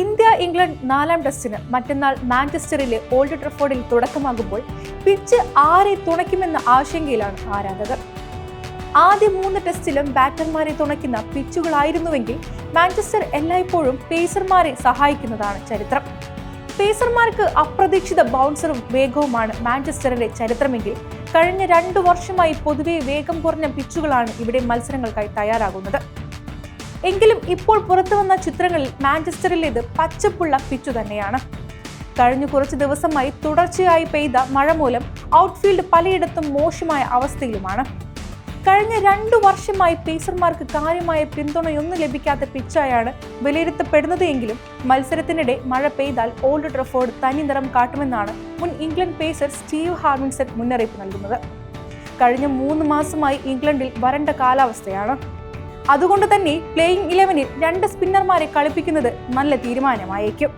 India England നാലാം ടെസ്റ്റിന് മറ്റന്നാൾ മാഞ്ചസ്റ്ററിലെ ഓൾഡ് ട്രഫോർഡിൽ തുടക്കമാകുമ്പോൾ പിച്ച് ആരെ തുണയ്ക്കുമെന്ന ആശങ്കയിലാണ് ആരാധകർ. ആദ്യ മൂന്ന് ടെസ്റ്റിലും ബാറ്റർമാരെ തുണയ്ക്കുന്ന പിച്ചുകളായിരുന്നുവെങ്കിൽ മാഞ്ചസ്റ്റർ എല്ലായ്പ്പോഴും പേസർമാരെ സഹായിക്കുന്നതാണ് ചരിത്രം. പേസർമാർക്ക് അപ്രതീക്ഷിത ബൗൺസറും വേഗവുമാണ് മാഞ്ചസ്റ്ററിന്റെ ചരിത്രമെങ്കിൽ കഴിഞ്ഞ രണ്ടു വർഷമായി പൊതുവെ വേഗം കുറഞ്ഞ പിച്ചുകളാണ് ഇവിടെ മത്സരങ്ങൾക്കായി തയ്യാറാകുന്നത്. എങ്കിലും ഇപ്പോൾ പുറത്തു വന്ന ചിത്രങ്ങളിൽ മാഞ്ചസ്റ്ററിലേത് പച്ചപ്പുള്ള പിച്ചു തന്നെയാണ്. കഴിഞ്ഞ കുറച്ച് ദിവസമായി തുടർച്ചയായി പെയ്ത മഴ മൂലം ഔട്ട്ഫീൽഡ് പലയിടത്തും മോശമായ അവസ്ഥയിലുമാണ്. കഴിഞ്ഞ രണ്ടു വർഷമായി പേസർമാർക്ക് കാര്യമായ പിന്തുണയൊന്നും ലഭിക്കാത്ത പിച്ചായാണ് വിലയിരുത്തപ്പെടുന്നത് എങ്കിലും മത്സരത്തിനിടെ മഴ പെയ്താൽ ഓൾഡ് ട്രഫോർഡ് തനി നിറം കാട്ടുമെന്നാണ് മുൻ ഇംഗ്ലണ്ട് പേസർ സ്റ്റീവ് ഹാർമിൻസൺ മുന്നറിയിപ്പ് നൽകുന്നത്. കഴിഞ്ഞ മൂന്ന് മാസമായി ഇംഗ്ലണ്ടിൽ വരണ്ട കാലാവസ്ഥയാണ്. അതുകൊണ്ട് തന്നെ പ്ലേയിങ് ഇലവനിൽ രണ്ട് സ്പിന്നർമാരെ കളിപ്പിക്കുന്നത് നല്ല തീരുമാനമായേക്കും.